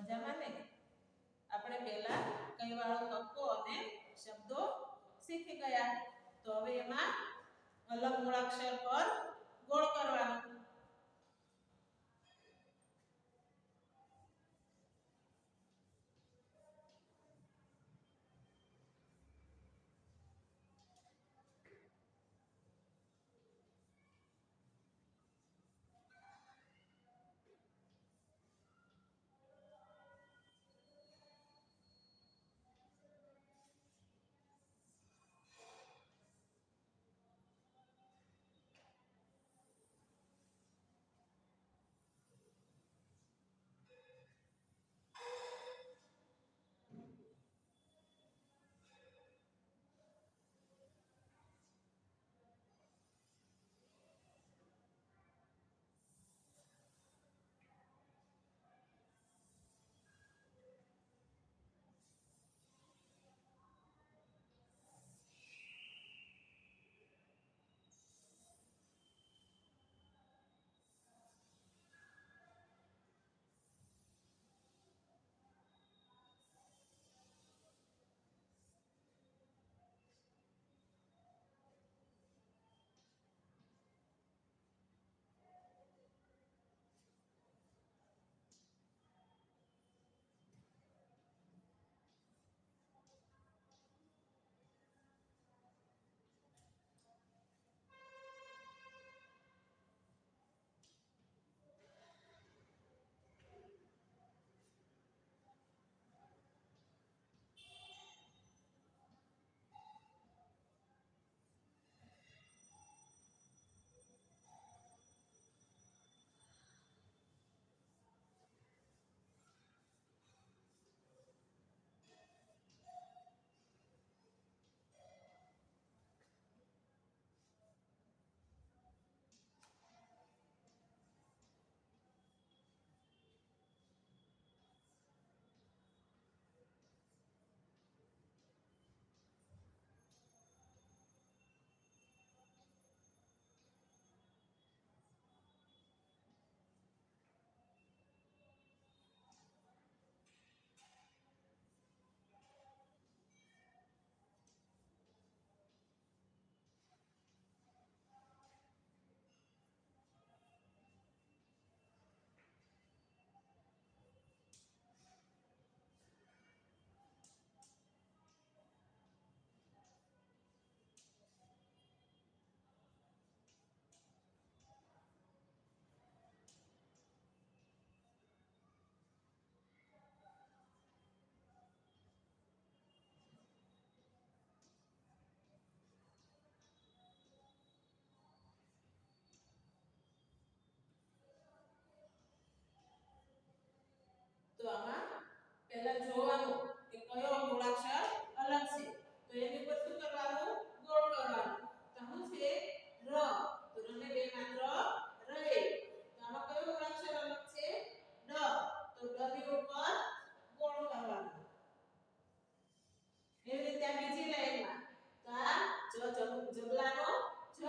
મજામાં ને? આપણે પહેલા કઈ વાળો કક્કો અને શબ્દો શીખી ગયા. તો હવે એમાં અલગ મૂળાક્ષર પર ગોળ કરવાનો. જગલાનો જ.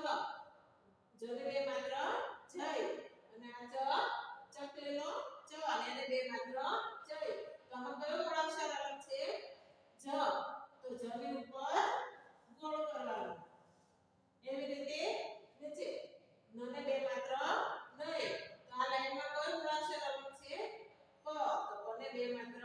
જગલે માત્ર જય અને આ જ ચકલેનો ચ અને એને બે માત્ર જય તો આમાં કયો મૂળાક્ષર અલગ છે? જ. તો જની ઉપર ગોળ કરવાનો એવી રીતે નીચે. નને બે માત્ર નહીં. તો આ લાઈનમાં કયો મૂળાક્ષર અલગ છે? પ. તો કોને બે માત્ર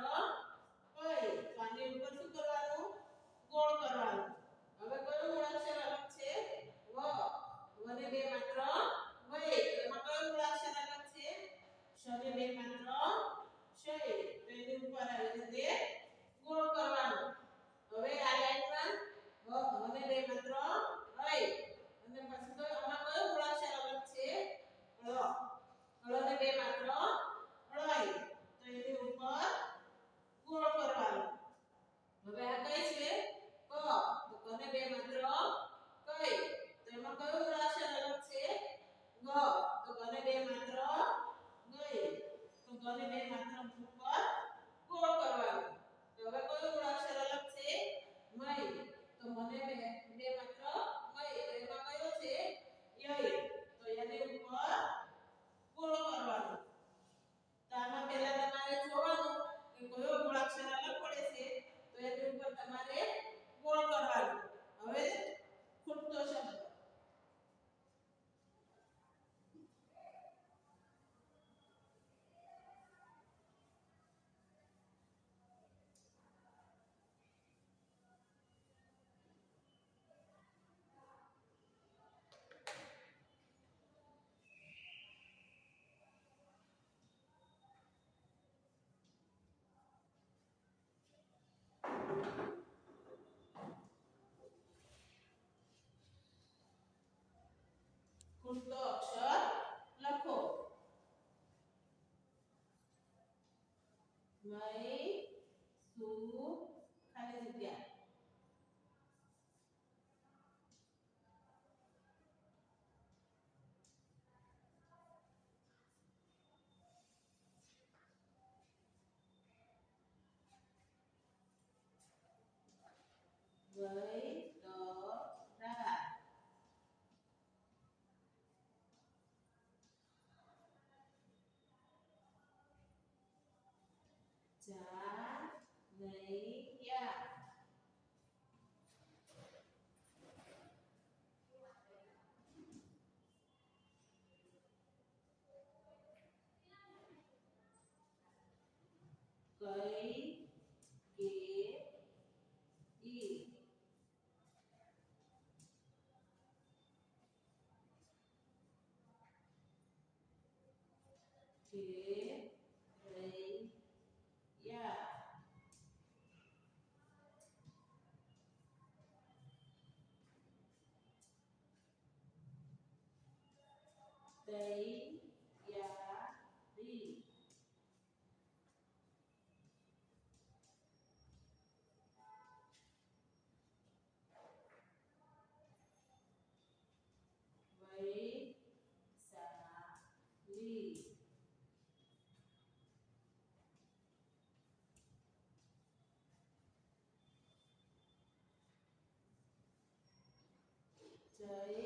உதவிய உதவி গুণগুলো অক্ষর লক্ষ মাই সু খালি দিয়া Right. दयारी वैशाली जय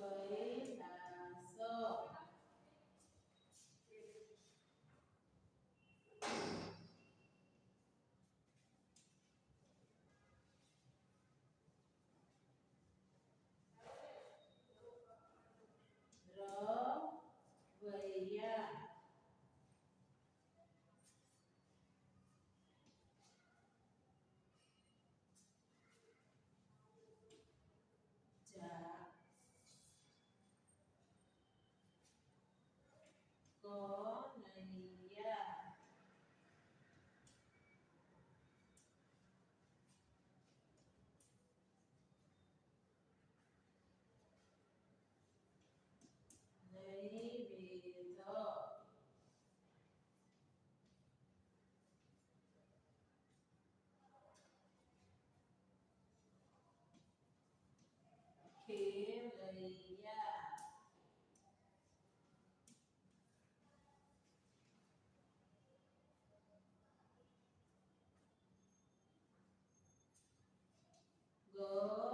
But Yeah. Go.